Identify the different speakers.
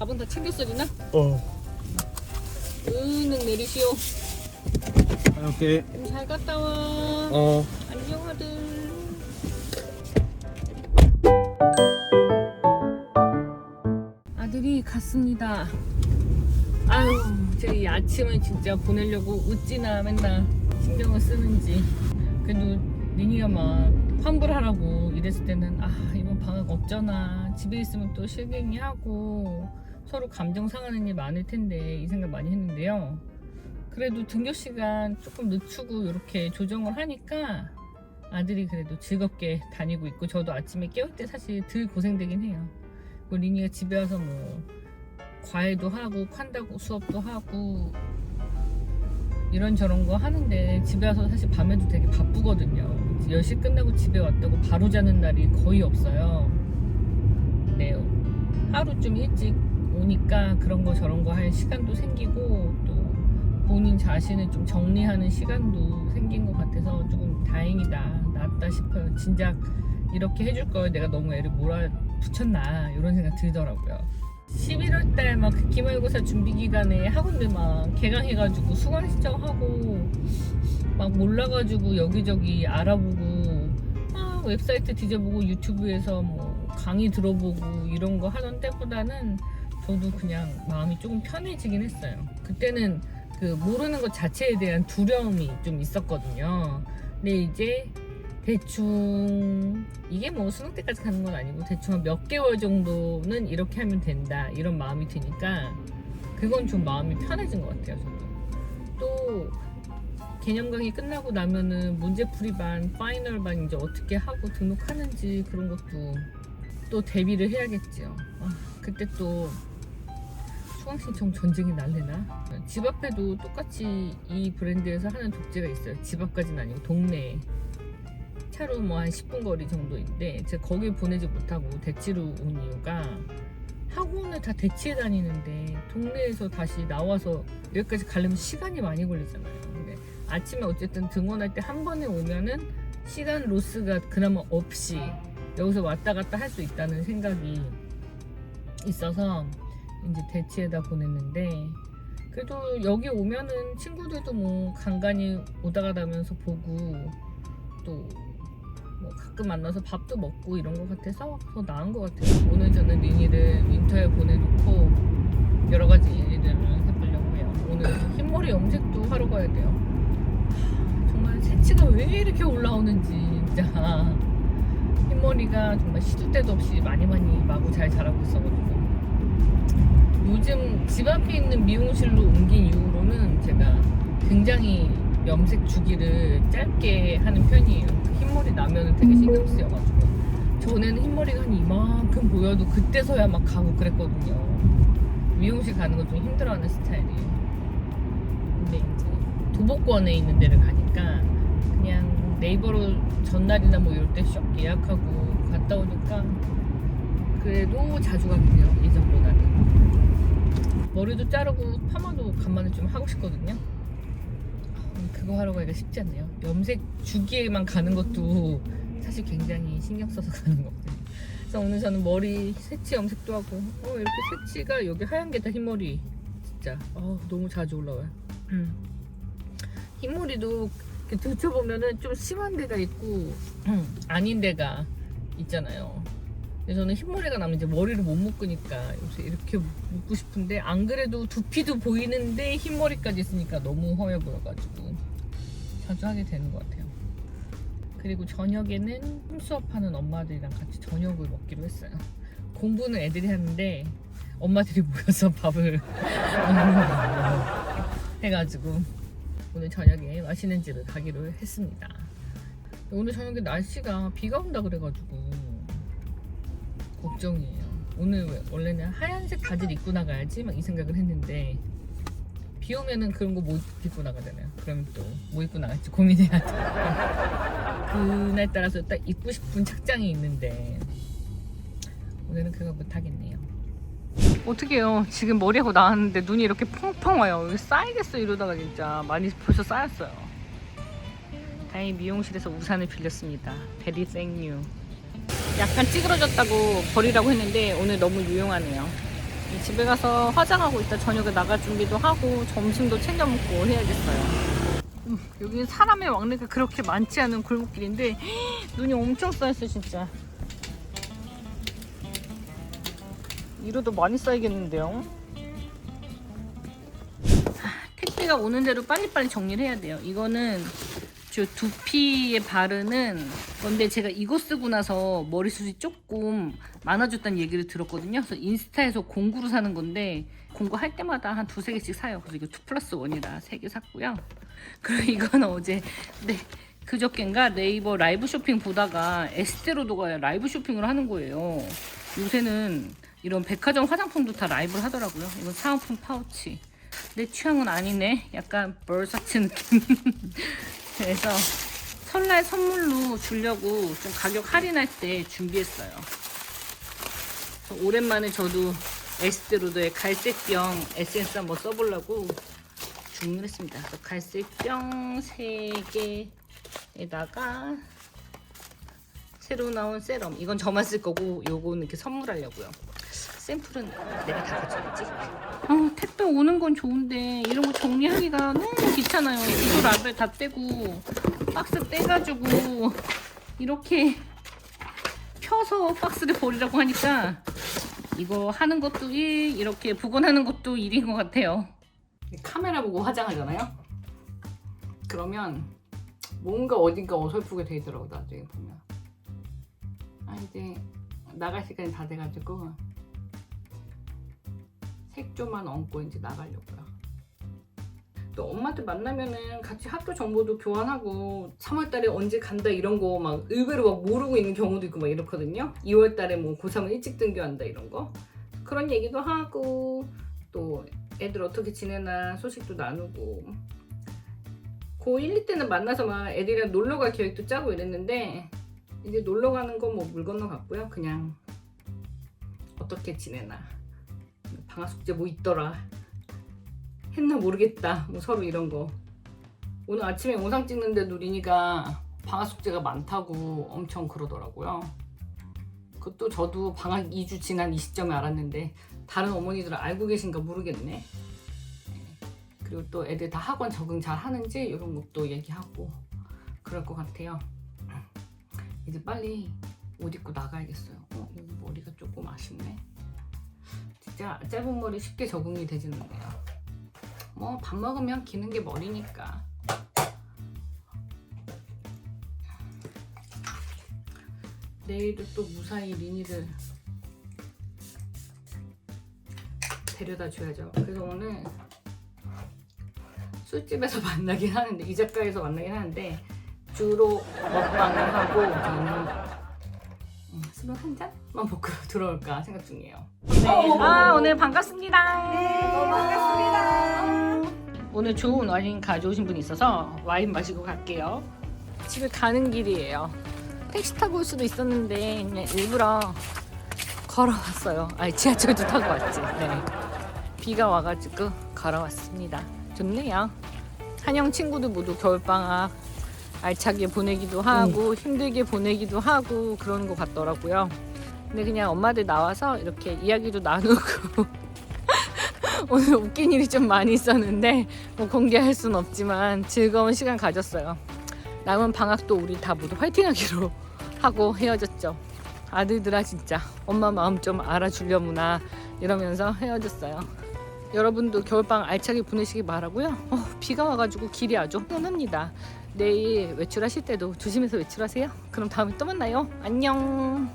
Speaker 1: 밥은 다 챙겼어 리나?
Speaker 2: 어.
Speaker 1: 은행 내리시오
Speaker 2: 오케이.
Speaker 1: 좀잘 갔다 와
Speaker 2: 어.
Speaker 1: 안녕 아들 아들이 갔습니다 아유 저희 아침을 진짜 보내려고 웃지나 맨날 신경을 쓰는지 그래도 니니가 막 환불하라고 이랬을 때는 아 이번 방학 어쩌나 집에 있으면 또 실갱이 하고 서로 감정 상하는 일 많을 텐데 이 생각 많이 했는데요 그래도 등교 시간 조금 늦추고 이렇게 조정을 하니까 아들이 그래도 즐겁게 다니고 있고 저도 아침에 깨울 때 사실 덜 고생되긴 해요. 그리고 리니가 집에 와서 뭐 과외도 하고 칸다고 수업도 하고 이런저런 거 하는데 집에 와서 사실 밤에도 되게 바쁘거든요. 10시 끝나고 집에 왔다고 바로 자는 날이 거의 없어요. 네. 하루 좀 일찍 오니까 그런 거 저런 거 할 시간도 생기고 또 본인 자신을 좀 정리하는 시간도 생긴 것 같아서 조금 다행이다 낫다 싶어요. 진작 이렇게 해줄 걸 내가 너무 애를 몰아붙였나 이런 생각 들더라고요. 11월 달막 그 기말고사 준비 기간에 학원들 막 개강해가지고 수강 신청하고 막 몰라가지고 여기저기 알아보고 아, 웹사이트 뒤져보고 유튜브에서 뭐 강의 들어보고 이런 거 하던 때보다는 저도 그냥 마음이 조금 편해지긴 했어요. 그때는 그 모르는 것 자체에 대한 두려움이 좀 있었거든요. 근데 이제 대충 이게 뭐 수능 때까지 가는 건 아니고 대충 한몇 개월 정도는 이렇게 하면 된다 이런 마음이 드니까 그건 좀 마음이 편해진 것 같아요. 저도 또 개념 강의 끝나고 나면은 문제풀이 반, 파이널 반 이제 어떻게 하고 등록하는지 그런 것도 또 대비를 해야겠죠. 아, 그때 또 수강신청 전쟁이 날래나? 집 앞에도 똑같이 이 브랜드에서 하는 독재가 있어요. 집 앞까지는 아니고 동네에. 차로 뭐 한 10분 거리 정도인데 제가 거길 보내지 못하고 대치로 온 이유가 학원을 다 대치해 다니는데 동네에서 다시 나와서 여기까지 가려면 시간이 많이 걸리잖아요. 근데 아침에 어쨌든 등원할 때 한 번에 오면은 시간 로스가 그나마 없이 여기서 왔다 갔다 할 수 있다는 생각이 있어서 이제 대치에다 보냈는데 그래도 여기 오면은 친구들도 뭐 간간히 오다 가 다면서 보고 또 뭐 가끔 만나서 밥도 먹고 이런 것 같아서 더 나은 것 같아요. 오늘 저는 리니를 윈터에 보내놓고 여러 가지 일들을 해보려고 해요. 오늘 흰머리 염색도 하러 가야 돼요. 하, 정말 새치가 왜 이렇게 올라오는지 진짜 흰머리가 정말 시도 때도 없이 많이 많이 마구 잘 자라고 있어가지고 요즘 집 앞에 있는 미용실로 옮긴 이후로는 제가 굉장히 염색 주기를 짧게 하는 편이에요. 흰머리 나면은 되게 신경 쓰여가지고 전에는 흰머리가 한 이만큼 보여도 그때서야 막 가고 그랬거든요. 미용실 가는 거 좀 힘들어하는 스타일이에요. 근데 이제 도보권에 있는 데를 가니까 그냥 네이버로 전날이나 뭐 이럴 때숍 예약하고 갔다 오니까 그래도 자주 가게 돼요 예전보다는 머리도 자르고 파마도 간만에 좀 하고 싶거든요. 음, 그거 하러 가기가 쉽지 않네요. 염색 주기에만 가는 것도 사실 굉장히 신경 써서 가는 거거든요. 그래서 오늘 저는 머리 새치 염색도 하고 어 이렇게 새치가 여기 하얀 게 다 흰머리. 진짜 어 너무 자주 올라와요. 음. 흰머리도 들춰보면은 좀 심한 데가 있고 아닌 데가 있잖아요. 저는 흰머리가 나면 이제 머리를 못 묶으니까 요새 이렇게 묶고 싶은데 안 그래도 두피도 보이는데 흰머리까지 있으니까 너무 허해 보여가지고 자주 하게 되는 것 같아요. 그리고 저녁에는 홈수업하는 엄마들이랑 같이 저녁을 먹기로 했어요. 공부는 애들이 하는데 엄마들이 모여서 밥을. 해가지고 오늘 저녁에 맛있는 집을 가기로 했습니다. 오늘 저녁에 날씨가 비가 온다 그래가지고 걱정이에요. 오늘 왜- 원래는 하얀색 바지를 입고 나가야지 막 이 생각을 했는데 비 오면은 그런 거 못 입고 나가잖아요. 그러면 또뭐 입고 나갈지 고민해야 돼. 그날 따라서 딱 입고 싶은 착장이 있는데 오늘은 그거 못 하겠네요. 어떻게요? 지금 머리하고 나왔는데 눈이 이렇게 펑펑 와요. 여기 쌓이겠어 이러다가 진짜 많이 벌써 쌓였어요. 다행히 미용실에서 우산을 빌렸습니다. 베리 생유. 약간 찌그러졌다고 버리라고 했는데 오늘 너무 유용하네요. 집에 가서 화장하고 있다 저녁에 나갈 준비도 하고 점심도 챙겨 먹고 해야겠어요. 음, 여기는 사람의 왕래가 그렇게 많지 않은 골목길인데 눈이 엄청 쌓였어 진짜. 이러도 많이 쌓이겠는데요. 택배가 오는 대로 빨리빨리 정리를 해야 돼요. 이거는 저 두피에 바르는 건데 제가 이거 쓰고 나서 머리숱이 조금 많아졌다는 얘기를 들었거든요. 그래서 인스타에서 공구로 사는 건데 공구 할 때마다 한 두세 개씩 사요. 그래서 이거 2 플러스 1이라 세 개 샀고요. 그리고 이거는 어제 네 그저께인가 네이버 라이브 쇼핑 보다가 에스테로도가 라이브 쇼핑을 하는 거예요. 요새는 이런 백화점 화장품도 다 라이브를 하더라고요. 이건 사은품 파우치. 내 취향은 아니네. 약간 벌사치 느낌. 그래서 설날 선물로 주려고 좀 가격 할인할 때 준비했어요. 오랜만에 저도 에스테로더의 갈색병 에센스 한번 써보려고 주문했습니다. 그래서 갈색병 3개에다가 새로 나온 세럼. 이건 저만 쓸 거고 요거는 이렇게 선물하려고요. 샘플은 내가 다 가져야지. 오는 건 좋은데 이런 거 정리하기가 너무 귀찮아요. 이거 라벨 다 떼고 박스 떼가지고 이렇게 펴서 박스를 버리라고 하니까 이거 하는 것도 일, 이렇게 복원하는 것도 일인 것 같아요. 카메라 보고 화장하잖아요. 그러면 뭔가 어딘가 어설프게 되더라고 나중에 보면. 아 이제 나갈 시간이 다 돼가지고 색조만 얹고 이제 나가려고요. 또 엄마한테 만나면은 같이 학교 정보도 교환하고 3월달에 언제 간다 이런 거 막 의외로 막 모르고 있는 경우도 있고 막 이렇거든요. 2월달에 뭐 고3을 일찍 등교한다 이런 거 그런 얘기도 하고 또 애들 어떻게 지내나 소식도 나누고 고1, 2때는 만나서 막 애들이랑 놀러 갈 계획도 짜고 이랬는데 이제 놀러 가는 건 뭐 물 건너 갔고요. 그냥 어떻게 지내나 방학 숙제 뭐 있더라. 했나 모르겠다. 뭐 서로 이런 거. 오늘 아침에 영상 찍는데도 리니가 방학 숙제가 많다고 엄청 그러더라고요. 그것도 저도 방학 2주 지난 이 시점에 알았는데 다른 어머니들은 알고 계신가 모르겠네. 네. 그리고 또 애들 다 학원 적응 잘 하는지 이런 것도 얘기하고 그럴 것 같아요. 이제 빨리 옷 입고 나가야겠어요. 어, 여기 머리가 조금 아쉽네 짧은 머리 쉽게 적응이 되지는 않네요. 뭐 밥 먹으면 기는 게 머리니까. 내일도 또 무사히 리니를 데려다 줘야죠. 그래서 오늘 술집에서 만나긴 하는데 이자카에서 만나긴 하는데 주로 먹방을 하고 저는 음, 술을 한 잔만 먹고 들어올까 생각 중이에요. 네. 아 오늘 반갑습니다. 네, 반갑습니다. 오늘 좋은 와인 가져오신 분이 있어서 와인 마시고 갈게요. 집에 가는 길이에요. 택시 타고 올 수도 있었는데 그냥 일부러 걸어왔어요. 아니 지하철도 타고 왔지. 네. 비가 와가지고 걸어왔습니다. 좋네요. 한영 친구들 모두 겨울방학 알차게 보내기도 하고 힘들게 보내기도 하고 그러는 것 같더라고요. 근데 그냥 엄마들 나와서 이렇게 이야기도 나누고 오늘 웃긴 일이 좀 많이 있었는데 뭐 공개할 순 없지만 즐거운 시간 가졌어요. 남은 방학도 우리 다 모두 화이팅하기로 하고 헤어졌죠. 아들들아 진짜 엄마 마음 좀 알아주려무나 이러면서 헤어졌어요. 여러분도 겨울방 알차게 보내시기 바라고요. 어, 비가 와가지고 길이 아주 험합니다. 내일 외출하실 때도 조심해서 외출하세요. 그럼 다음에 또 만나요. 안녕.